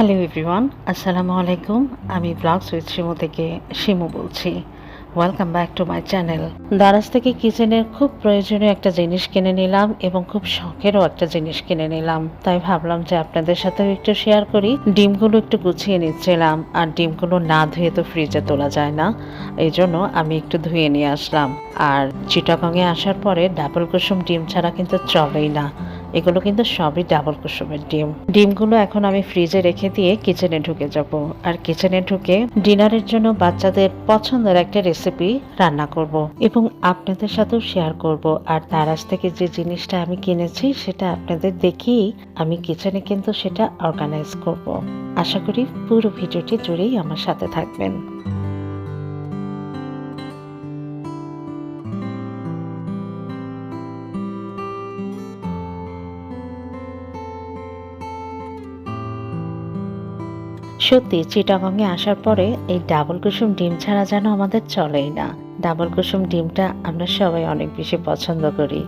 Hello everyone আসসালামু আলাইকুম আমি ব্লগস উইথ শিমু থেকে শিমু বলছি। Welcome back to my channel Daraz থেকে কিচেনের খুব প্রয়োজনীয় একটা জিনিস কিনে নিলাম এবং খুব শখেরও একটা জিনিস কিনে নিলাম। তাই ভাবলাম যে আপনাদের সাথেও একটু শেয়ার করি। ডিমগুলো একটু গুছিয়ে নিচ্ছিলাম, আর ডিমগুলো না ধুয়ে তো ফ্রিজে তোলা যায় না। এই জন্য আমি একটু ধুয়ে নিয়ে আসলাম। আর চিটাগংয়ে আসার পরে ডাবল কুসুম ডিম ছাড়া কিন্তু চলেই না। এগুলো কিন্তু সবই ডাবল কুসুমের ডিম। ডিমগুলো এখন আমি ফ্রিজে রেখে দিয়ে কিচেনে ঢুকে যাব। আর কিচেনে ঢুকে ডিনারের জন্য বাচ্চাদের পছন্দের একটা রেসিপি রান্না করব। এবং আপনাদের সাথেও শেয়ার করব। আর তারাজ থেকে যে জিনিসটা আমি কিনেছি, সেটা আপনাদের দেখিয়েই আমি কিচেনে কিন্তু সেটা অর্গানাইজ করব। আশা করি পুরো ভিডিওটি জুড়েই আমার সাথে থাকবেন। সত্যি চিটাগংয়ে আসার পরে এই ডাবল কুসুম ডিম ছাড়া যেন আমাদের চলেই না। ডাবল কুসুম ডিমটা আমরা সবাই অনেক বেশি পছন্দ করি।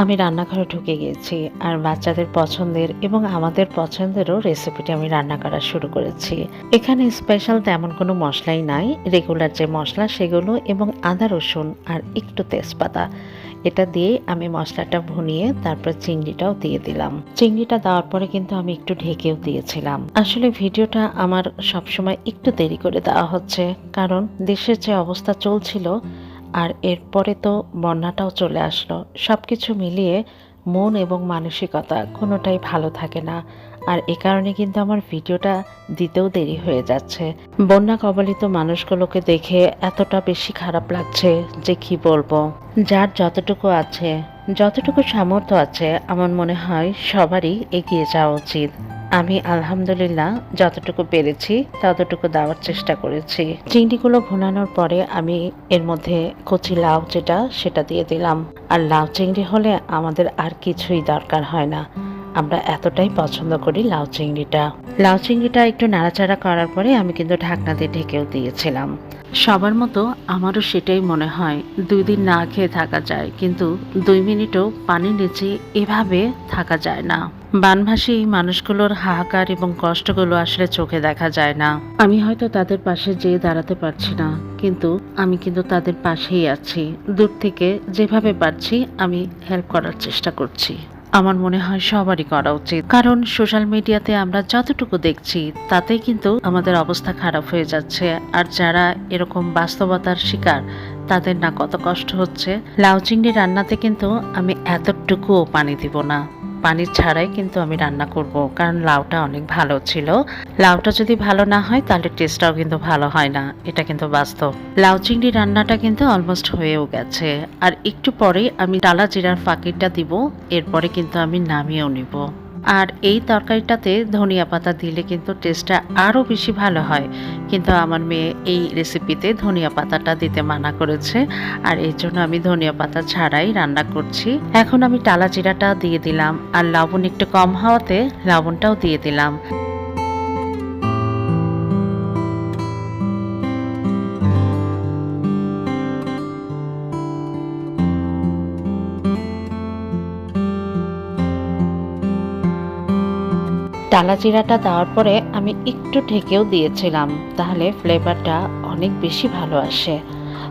আমি রান্নাঘরে ঢুকে গিয়েছি আর বাচ্চাদের পছন্দের এবং আমাদের পছন্দেরও রেসিপিটি আমি রান্না করা শুরু করেছি। এখানে স্পেশাল তেমন কোনো মশলাই নাই। রেগুলার যে মশলা সেগুলো এবং আদা রসুন আর একটু তেজপাতা। এটা দিয়ে আমি মশলাটা ভুনিয়ে তারপর চিংড়িটাও দিয়ে দিলাম। চিংড়িটা দেওয়ার পরে কিন্তু আমি একটু ঢেকেও দিয়েছিলাম। আসলে ভিডিওটা আমার সবসময় একটু দেরি করে দেওয়া হচ্ছে, কারণ দেশের যে অবস্থা চলছিল আর এরপরে তো বন্যাটাও চলে আসলো সব কিছু মিলিয়ে মন এবং মানসিকতা কোনোটাই ভালো থাকে না। আর এ কারণে কিন্তু আমার ভিডিওটা দিতেও দেরি হয়ে যাচ্ছে। বন্যা কবলিত মানুষগুলোকে দেখে এতটা বেশি খারাপ লাগছে যে কি বলব? যার যতটুকু আছে, যতটুকু সামর্থ্য আছে, আমার মনে হয় সবারই এগিয়ে যাওয়া উচিত। আমি আলহামদুলিল্লাহ যতটুকু পেরেছি, ততটুকু দেওয়ার চেষ্টা করেছি। চিংড়িগুলো ভুনানোর পরে আমি এর মধ্যে কচি লাউ যেটা, সেটা দিয়ে দিলাম। আর লাউ চিংড়ি হলে আমাদের আর কিছুই দরকার হয় না। আমরা এতটাই পছন্দ করি লাউ চিংড়িটা। লাউ চিংড়িটা একটু নাড়াচাড়া করার পরে আমি কিন্তু ঢাকনা দিয়ে ঢেকেও দিয়েছিলাম। সবার মতো আমারও সেটাই মনে হয়, দুই দিন না খেয়ে থাকা যায়, কিন্তু দুই মিনিটও পানির নিচে এভাবে থাকা যায় না। বানভাসী এই মানুষগুলোর হাহাকার এবং কষ্টগুলো আসলে চোখে দেখা যায় না। আমি হয়তো তাদের পাশে যেয়ে দাঁড়াতে পারছি না, কিন্তু আমি কিন্তু তাদের পাশেই আছি। দূর থেকে যেভাবে পারছি আমি হেল্প করার চেষ্টা করছি। আমার মনে হয় সবারই করা উচিত। কারণ সোশ্যাল মিডিয়াতে আমরা যতটুকু দেখছি, তাতে কিন্তু আমাদের অবস্থা খারাপ হয়ে যাচ্ছে। আর যারা এরকম বাস্তবতার শিকার, তাদের না কত কষ্ট হচ্ছে। লাউ চিংড়ি রান্নাতে কিন্তু আমি এতটুকুও পানি দিব না। পানি ছাড়াই কিন্তু আমি রান্না করব, কারণ লাউটা অনেক ভালো ছিল। লাউটা যদি ভালো না হয়, তাহলে টেস্টটাও কিন্তু ভালো হয় না। এটা কিন্তু বাস্তব। লাউ চিংড়ি রান্নাটা কিন্তু অলমোস্ট হয়েও গেছে। আর একটু পরে আমি ডালা জিরার ফাঁকিটা দিব, এরপরে কিন্তু আমি নামিয়েও নিব। আর এই তরকারিটাতে ধনিয়া পাতা দিলে কিন্তু টেস্টটা আরও বেশি ভালো হয়। কিন্তু আমার মেয়ে এই রেসিপিতে ধনিয়া পাতাটা দিতে মানা করেছে আর এই জন্য আমি ধনিয়া পাতা ছাড়াই রান্না করছি। এখন আমি টালা জিরাটা দিয়ে দিলাম আর লবণ একটু কম হওয়াতে লবণটাও দিয়ে দিলাম। টালা জিরাটা দেওয়ার পরে আমি একটু ঢেকেও দিয়েছিলাম, তাহলে ফ্লেভারটা অনেক বেশি ভালো আসে।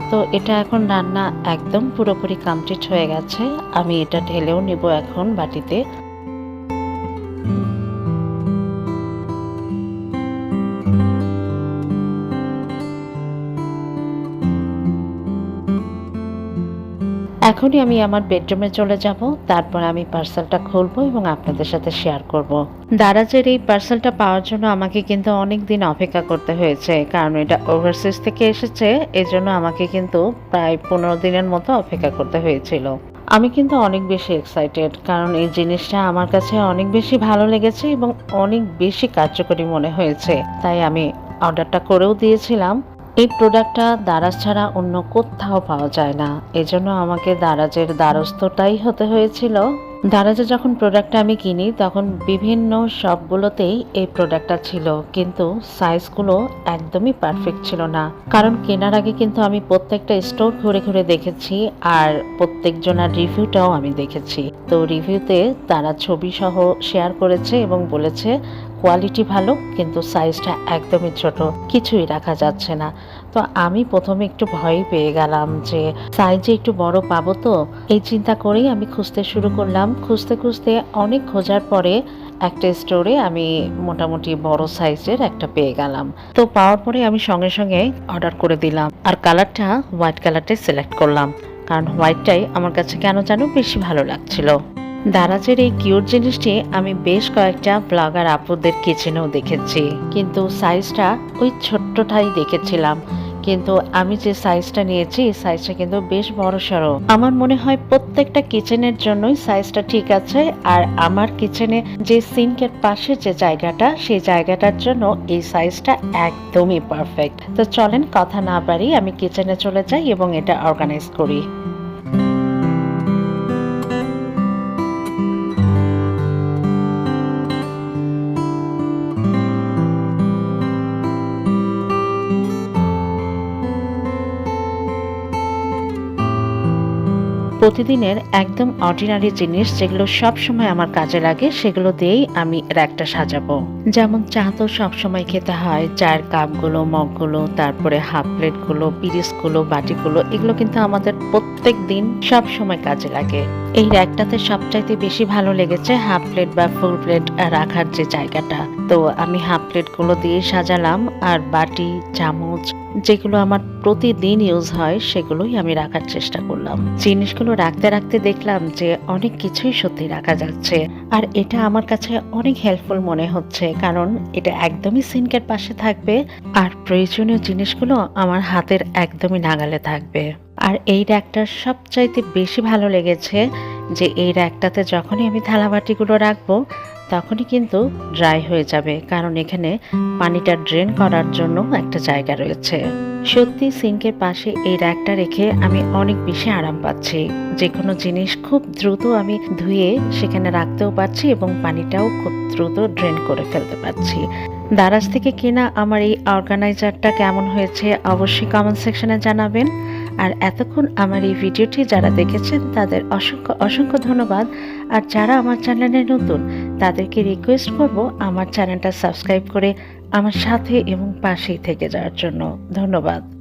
তো এটা এখন রান্না একদম পুরোপুরি কমপ্লিট হয়ে গেছে, আমি এটা ঢেলেও নেব এখন বাটিতে। এখনই আমি আমার বেডরুমে চলে যাব। তারপর আমি পার্সেলটা খুলবো এবং আপনাদের সাথে শেয়ার করব। দারাজের এই পার্সেলটা পাওয়ার জন্য আমাকে কিন্তু অনেক দিন অপেক্ষা করতে হয়েছে। কারণ এটা ওভারসিজ থেকে এসেছে, এজন্য আমাকে কিন্তু প্রায় পনেরো দিনের মতো অপেক্ষা করতে হয়েছিল। আমি কিন্তু অনেক বেশি এক্সাইটেড কারণ এই জিনিসটা আমার কাছে অনেক বেশি ভালো লেগেছে এবং অনেক বেশি কার্যকরী মনে হয়েছে। তাই আমি অর্ডারটা করেও দিয়েছিলাম। এই প্রোডাক্টটা দারাজ ছাড়া অন্য কোথাও পাওয়া যায় না। এজন্য আমাকে দারাজের দ্বারস্থটাই হতে হয়েছিল। দারাজে যখন প্রোডাক্টটা আমি কিনি, তখন বিভিন্ন শপগুলোতেই এই প্রোডাক্টটা ছিল। কিন্তু সাইজগুলো একদমই পারফেক্ট ছিল না। কারণ কেনার আগে কিন্তু আমি প্রত্যেকটা স্টোর ঘুরে ঘুরে দেখেছি, আর প্রত্যেকজনের রিভিউটাও আমি দেখেছি। তো রিভিউতে তারা ছবি সহ শেয়ার করেছে এবং বলেছে কোয়ালিটি ভালো, কিন্তু সাইজটা একদমই ছোট। কিছুই রাখা যাচ্ছে না। তো আমি প্রথমে একটু ভয় পেয়ে গেলাম যে সাইজে একটু বড় পাবো তো, এই চিন্তা করেই আমি খুঁজতে শুরু করলাম। খুঁজতে খুঁজতে অনেক খোঁজার পরে একটা স্টোরে আমি মোটামুটি বড় সাইজের একটা পেয়ে গেলাম। তো পাওয়ার পরে আমি সঙ্গে সঙ্গে অর্ডার করে দিলাম। আর কালারটা হোয়াইট কালারটাই সিলেক্ট করলাম। কারণ হোয়াইটটাই আমার কাছে কেন যেন বেশি ভালো লাগছিল। দারাজের এই কিউট জিনিসটি আমি বেশ কয়েকটা ব্লগার আপুদের কিচেনেও দেখেছি। কিন্তু সাইজটা ওই ছোট্টটাই দেখেছিলাম। কিন্তু আমি যে সাইজটা নিয়েছি, সাইজটা কিন্তু বেশ বড় সড়ো। আমার মনে হয় প্রত্যেকটা কিচেনের জন্যই সাইজটা ঠিক আছে, আর আমার কিচেনে যে সিঙ্কের পাশে যে জায়গাটা, সেই জায়গাটার জন্য এই সাইজটা একদমই পারফেক্ট। তো চলেন, কথা না পারি আমি কিচেনে চলে যাই এবং এটা অর্গানাইজ করি। প্রতিদিনের একদম অর্ডিনারি জিনিস যেগুলো সব সময় আমার কাজে লাগে, সেগুলো দিয়েই আমি র্যাকটা সাজাবো। যেমন চা তো সবসময় খেতে হয়, চায়ের কাপগুলো, মগগুলো, তারপরে হাফ প্লেটগুলো পিরিসগুলো বাটিগুলো, এগুলো কিন্তু আমাদের প্রত্যেক দিন সব সময় কাজে লাগে। এই র্যাকটাতে সবচাইতে বেশি ভালো লেগেছে হাফ প্লেট বা ফুল প্লেট রাখার যে জায়গাটা। তো আমি হাফ প্লেটগুলো দিয়ে সাজালাম, আর বাটি, চামচ যেগুলো আমার প্রতিদিন ইউজ হয়, সেগুলোই আমি রাখার চেষ্টা করলাম। জিনিসগুলো রাখতে রাখতে দেখলাম যে অনেক কিছুই সত্যি রাখা যাচ্ছে। আর এটা আমার কাছে অনেক হেল্পফুল মনে হচ্ছে, কারণ এটা একদমই সিঙ্কের পাশে থাকবে আর প্রয়োজনীয় জিনিসগুলো আমার হাতের একদমই নাগালে থাকবে। আর এই র্যাকটার সবচাইতে বেশি ভালো লেগেছে যে এই র্যাকটাতে যখনই আমি থালাবাটিগুলো রাখব তখনই কিন্তু ড্রাই হয়ে যাবে, কারণ এখানে পানিটা ড্রেন করার জন্য একটা জায়গা রয়েছে। সত্যি, সিঙ্কের পাশে এই র্যাকটা রেখে আমি অনেক বেশি আরাম পাচ্ছি। যে কোনো জিনিস খুব দ্রুত আমি ধুয়ে সেখানে রাখতেও পারছি এবং পানিটাও খুব দ্রুত ড্রেন করে ফেলতে পারছি। দারাজ থেকে কেনা আমার এই অর্গানাইজারটা কেমন হয়েছে অবশ্যই কমেন্ট সেকশনে জানাবেন। আর এতক্ষণ আমার এই ভিডিওটি যারা দেখেছেন, তাদের অসংখ্য অসংখ্য ধন্যবাদ। আর যারা আমার চ্যানেলে নতুন, তাদেরকে রিকোয়েস্ট করব আমার চ্যানেলটা সাবস্ক্রাইব করে আমার সাথে এবং পাশেই থেকে যাওয়ার জন্য। ধন্যবাদ।